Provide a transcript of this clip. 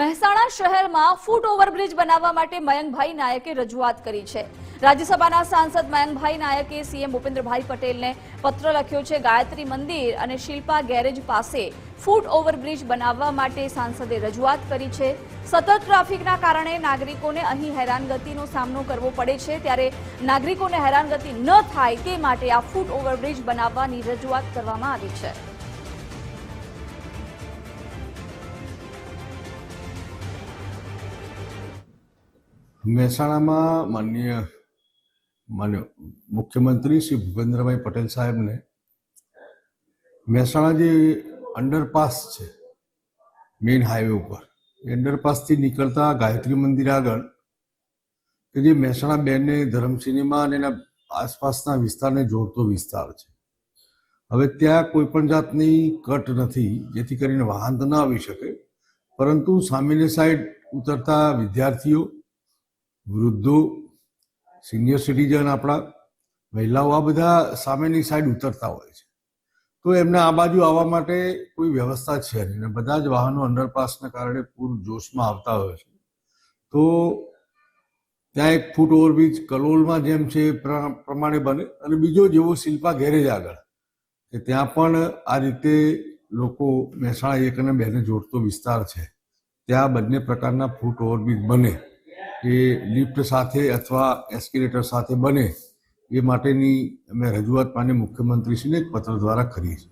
મહેસાણા શહેરમાં ફૂટ ઓવરબ્રિજ બનાવવા માટે મયંકભાઈ નાયકે રજૂઆત કરી છે. રાજ્યસભાના સાંસદ મયંકભાઈ નાયકે સીએમ ભૂપેન્દ્રભાઈ પટેલને પત્ર લખ્યો છે, ગાયત્રી મંદિર અને શિલ્પા ગેરેજ પાસે ફૂટ ઓવરબ્રિજ બનાવવા માટે સાંસદે રજૂઆત કરી છે. સતત ટ્રાફિકના કારણે નાગરિકોને અહીં હેરાનગતિનો સામનો કરવો પડે છે. ત્યારે નાગરિકોને હેરાનગતિ ન થાય તે માટે આ ફૂટ ઓવરબ્રિજ બનાવવાની રજૂઆત કરવામાં આવી છે. મહેસાણામાં માનનીય માન્ય મુખ્યમંત્રી શ્રી ભૂપેન્દ્રભાઈ પટેલ સાહેબને મહેસાણા જે અંડરપાસ છે મેઇન હાઈવે ઉપર, એ અંડરપાસથી નીકળતા ગાયત્રી મંદિર આગળ, કે જે મહેસાણા બેને ધરમ અને એના આસપાસના વિસ્તારને જોડતો વિસ્તાર છે. હવે ત્યાં કોઈ પણ જાતની કટ નથી, જેથી કરીને વાહન તો ના આવી શકે, પરંતુ સામેની સાઈડ ઉતરતા વિદ્યાર્થીઓ વૃદ્ધો સિનિયર સિટીઝન આપણા મહિલાઓ આ બધા સામેની સાઈડ ઉતરતા હોય છે. તો એમને આ બાજુ આવવા માટે કોઈ વ્યવસ્થા છે નહીં. અને બધા જ વાહનો અંડરપાસના કારણે પૂર જોશમાં આવતા હોય છે. તો ત્યાં એક ફૂટ ઓવરબ્રિજ કલોલમાં જેમ છે પ્રમાણે બને. અને બીજો જેવો શિલ્પા ગેરેજ આગળ. કે ત્યાં પણ આ રીતે લોકો મહેસાણા એક અને બેને જોડતો વિસ્તાર છે. ત્યાં બંને પ્રકારના ફૂટ ઓવરબ્રિજ બને. એ લિફ્ટ સાથે અથવા એસ્કેલેટર સાથે બને એ માટેની અમે રજૂઆત માન્ય મુખ્યમંત્રીશ્રીને જ પત્ર દ્વારા કરી છે